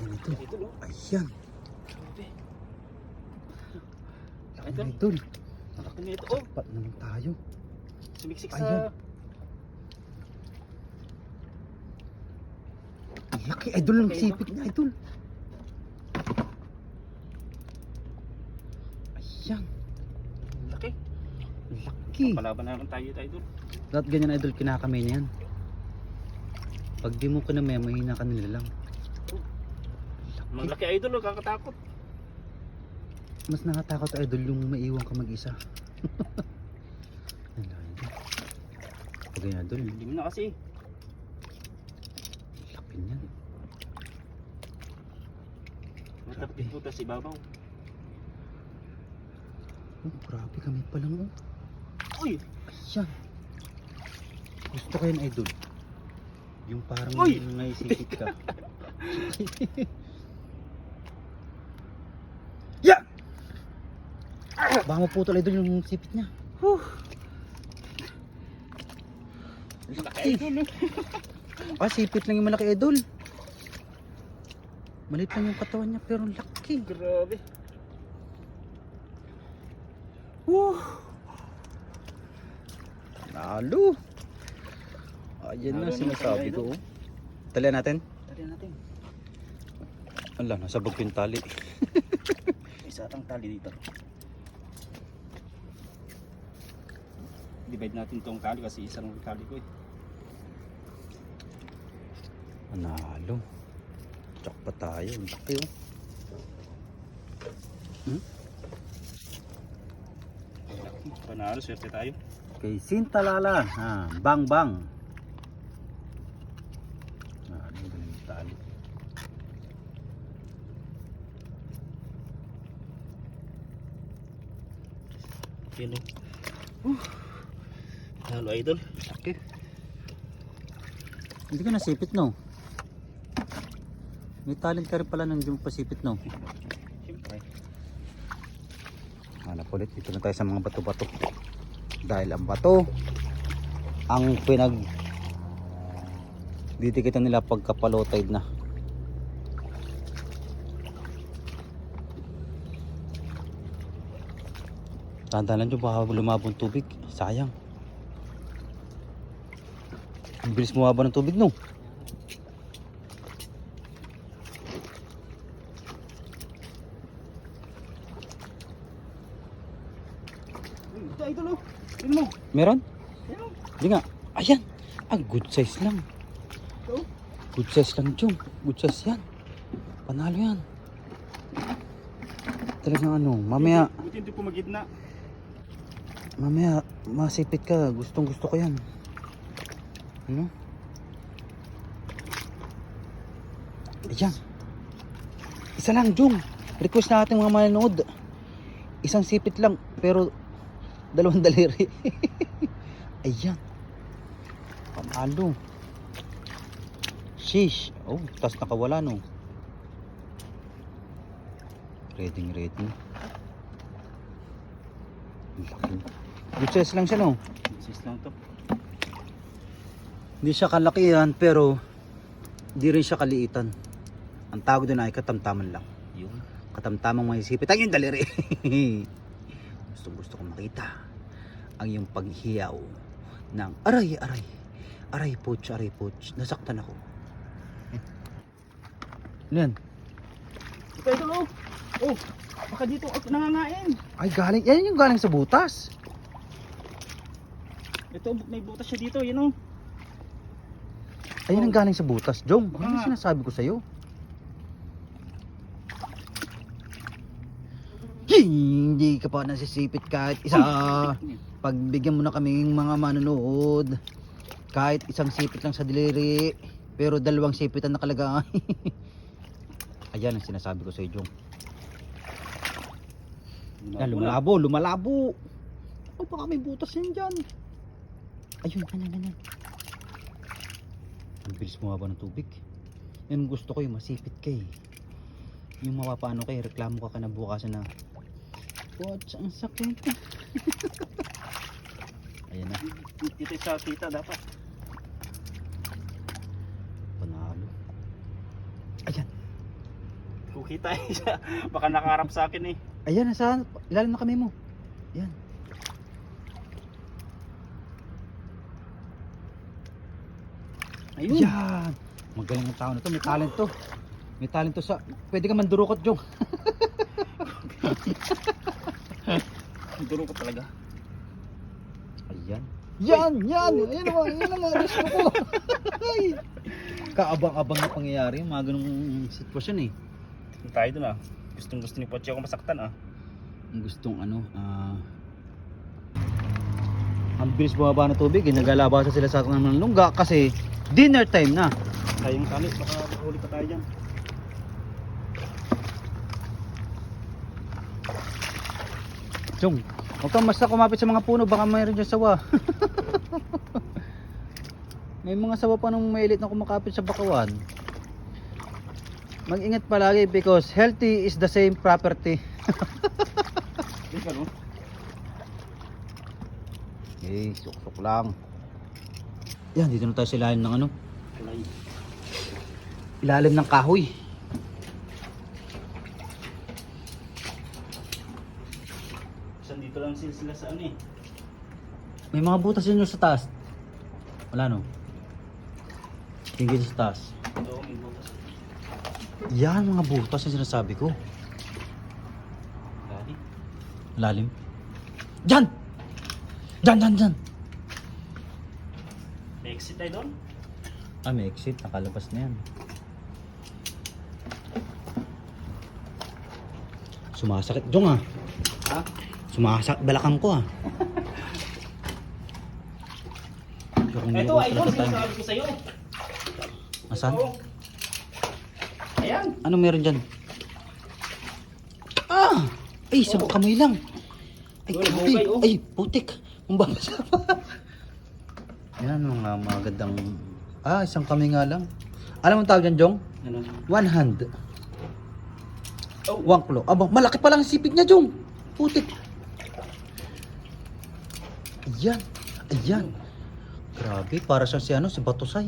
Ayan ito. Idol oh. Ayan. Laki na idol. Laki na ito oh. Pat naman tayo. Sumiksik Ayan. sa... Laki idol ng sipit niya idol. Ayan. Laki. Laki. Palaban naman tayo ito idol. Lahat ganyan idol kinakamay na yan. Pag di mo kinamay, mahina ka nila lang. Malaki idol oh. Kakatakot. Mas nakatakot idol yung maiwan ka mag-isa. Laki idol. Pag ganyan idol, Hindi mo na kasi. laki niyan. Matapit po sa ibabaw. Oh, grabe kami pa lang oh. Uy! Ayan. Gusto ko yan idol. Yung parang naisipit ka. Baka maputol idol yung sipit niya. Laki idol oh. Ah, sipit lang yung malaki idol. Malit lang yung katawan niya pero laki. Grabe. Woo! Lalo. Ayan na sinasabi ko. Talian natin. Tali natin. Ala, nasabog yung tali. Isa atang tali dito. Divide natin tong tali kasi isang tali ko eh. Manalo. Tsak pa tayo. Ang laki oh. Laki. Panalo, swerte tayo. Kay Sintalala. Ha, bang bang. Ah, ano yung tali? Yun oh. Halo idol. Laki. Hindi ka nasipit no? May talent ka rin pala ng yung pasipit no? Siyempre. Hanap ulit. Dito na tayo sa mga bato-bato. Dahil ang bato, ang pinag ditikitan nila pagka low tide na. Tandaan nyo baka lumabong tubig. Sayang. Ang bilis bumaba ng tubig no. Ito idol oh. Yun mo. Meron? Oh. Hindi nga. Ayan. Ang good size lang. Ito. Good size lang, Jong. Good size yan. Panalo yan. Talagang ano, mamaya, Buti hindi po magitna. mamaya, masipit ka. Gustong gusto ko yan. Ano? Ayan. Isa lang, Jong. Request natin mga manonood. Isang sipit lang, pero dalawang daliri. Ayan. Panalo. Sheesh. Oh, tas nakawala no. Ready, ready. Ang Laki. Good size lang siya no. Sis lang to. Hindi siya kalakihan pero di rin siya kaliitan. Ang tawag doon ay katamtaman lang. Yun. Katamtamang may isipit. Ang yung daliri. gusto gusto ko makita ang yung paghiyaw ng aray aray. Aray poch, aray poch. Nasaktan ako. Ano yan? Ito oh. Oh. Baka dito ako nangangain. Ay galing, yan yung galing sa butas. Ito may butas siya dito. Yun oh. Ayun ang galing sa butas, Jong. Ano yung sinasabi ko sa'yo? Hindi ka pa nasisipit kahit isa. Pagbigyan mo na kaming mga manonood. Kahit isang sipit lang sa diliri. Pero dalawang sipit ang nakalagay. Ayan ang sinasabi ko sa'yo, Jong. Yan, lumalabo, lumalabo. O baka may butas yan dyan. Ayun, ganyan, ganyan. Ang bilis bumaba ng tubig. Yan gusto ko yung masipit ka eh. Yung mapapaano kay reklamo ka ka na bukasan na Watch, ang sakit. Ayan na, Dito sa tita dapat. panalo. Ayan. Kung kita eh siya, baka nakaharap sa akin eh. Ayan, nasa ilalim na kami mo. Yan. Ayun. Yan. Magaling ang tao na to. May talent to. May talent to sa... Pwede ka mandurukot, Jong. Ko talaga. Ayan. Yan, yan. Ayan naman, ayan naman. Gusto ko. Kaabang-abang na pangyayari. Mga ganung sitwasyon eh. Tayo dun ah. Gustong gusto ni Pochi ako masaktan ah. Ang gustong ano, ah... ang bilis bumaba ng tubig, eh, naglalabasa sila sa akin ng lungga kasi dinner time na. Tayong tali, baka huli pa tayo dyan. Jong, huwag kang basta kumapit sa mga puno, baka mayroon dyan sawa. May mga sawa pa nung mailit na kumakapit sa bakawan. Mag-ingat palagi because healthy is the same property. Di ka no? Eh, suk-suk lang. Yan, dito na tayo sa ilalim ng ano, ilalim ng kahoy. Saan dito lang sila, sila sa ano eh. May mga butas yun sa taas. Wala no? Tingin sa taas. Ito, may butas. Yan, mga butas yung sinasabi ko. Dali. Lalim. Diyan! Diyan, diyan, diyan! May exit tayo doon? Ah, may exit. Nakalabas na yan. Sumasakit. Jong ah. Ha? Sumasakit balakang ko ah. Ito, ayun, sinasabi ko sa'yo. Asan? Oo. Ayan. Ano meron dyan? Ah! Ay, sa kamay lang. Ay, Oh, grabe. bugay, oh. Ay, putik. Mambabasa pa. Yan, mga magandang... Ah, isang kamay nga lang. Alam mo ang tawag dyan, Jong? Ano? One hand. Oh, One claw. Aba, malaki pa lang ang sipit niya, Jong. Putik. Ayan. Ayan. Grabe, para siyang si ano, si Batusay.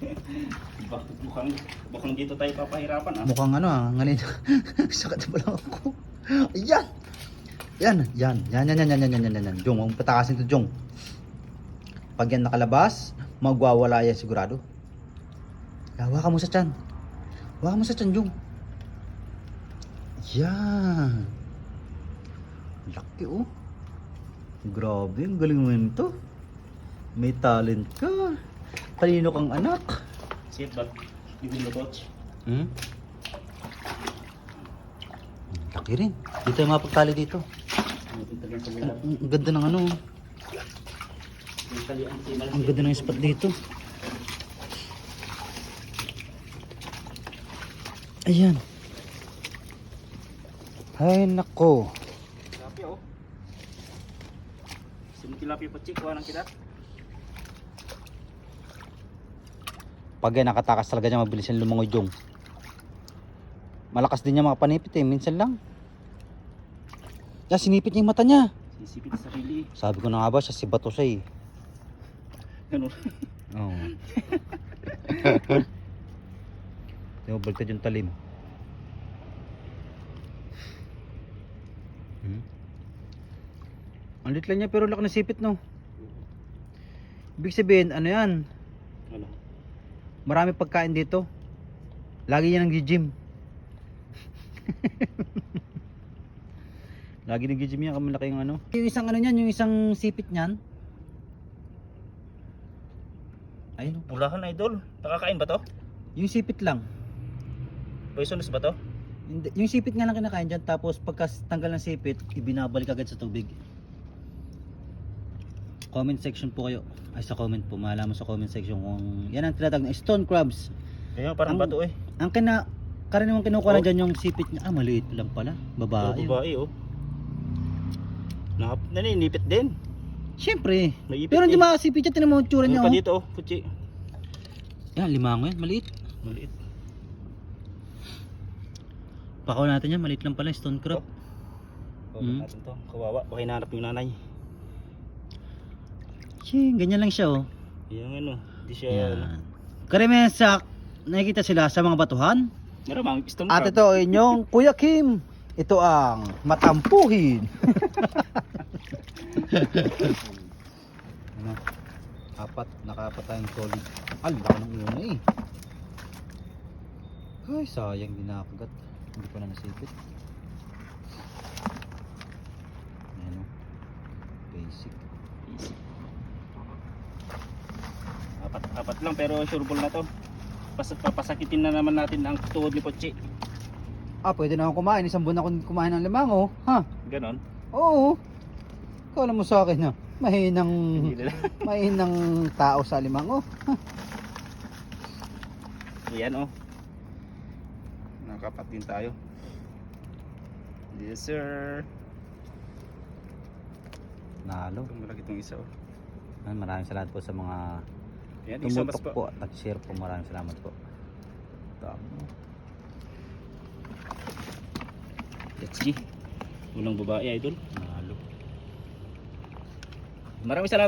bakit mukhang, mukhang dito tayo papahirapan ah. Mukhang ano ah, ngalin. Sakit pa lang ako. Ayan. Yan, yan, yan, yan, yan, yan, yan, yan, yan, yan. Jong, huwag patakasin to, Jong. Pag yan nakalabas, magwawala yan sigurado. Hawa ka mo sa tiyan. Hawa ka mo sa tiyan, Jong. Yan. Laki oh. Grabe, ang galing mo yun to. May talent ka. Talino kang anak. See it, but you will watch. Hmm? Laki rin. Dito yung mapagtali dito. Ang ganda ng ano. Yung. Ang ganda ng spot dito. Ayan. Ay nako. Tilapia oh. Sino tilapia po, Chick? Kuha ng kita. Pag nakatakas talaga niya mabilis yung lumangoy jong. Malakas din niya mga panipit eh. Minsan lang. Ya, sinipit niya yung mata niya. Sisipit sa sarili. Sabi ko na nga ba siya si Batusay. Ganun. Oo. Yung baliktad yung talim. Hmm? Ang lit lang niya pero laki ng sipit no. Ibig sabihin, ano yan? Ano? Marami pagkain dito. Lagi yan nag-gym. Lagi nag-gym yan, kamalaki yung ano. Yung isang ano niyan, yung isang sipit niyan. Oh. Bulahan, idol. Nakakain ba to? Yung sipit lang. Poisonous ba to? Hindi, yung sipit nga lang kinakain dyan, tapos pagka tanggal ng sipit, ibinabalik agad sa tubig. Comment section po kayo. Ay sa comment po, malaman sa comment section kung yan ang tinatawag na stone crabs. Ayun, parang Ang- bato eh. Ang kina, karaniwang kinukuha na Oh. dyan yung sipit niya. Ah, maliit lang pala. Babae. Babae oh. Nakap naninipit din. Siyempre. May ipit Pero hindi eh. makasipit yan. Tinan mo yung tsura Meron niya. pa Oh. dito oh, puchi. Yan, limango yan. Maliit. Maliit. Pakaw natin yan. Maliit lang pala. Stone crab. Oh, Hmm. natin to. Kawawa, baka hinahanap yung nanay. Ching, ganyan lang siya oh. Yung ano, di siya Yan. ano, Karamihan sa nakikita sila sa mga batuhan. Meron mga stone At crab. ito inyong Kuya Kim. Ito ang matampuhin. ano? Apat, nakaapat tayong solid. Al, baka ng una eh. Ay, sayang din nakagat. Hindi ko na nasipit. Ayan o. Basic. Apat, apat lang pero sure ball na to. Pas, papasakitin na naman natin ang tuhod ni Pochi. Ah, pwede na akong kumain. Isang buwan akong kumain ng limango. Ha? Ganon. Oo. Kala mo sa akin ha. Mahinang, mahinang tao sa limango. Ayan oh. Nakapat din tayo. Yes sir. Nalo. Malaki itong isa oh. Ah, Maraming salamat po sa mga Ayan, tumutok pa. po at nag-share po. Maraming salamat po. Tama. Let's see. Unang babae idol. Nalo. Maraming salamat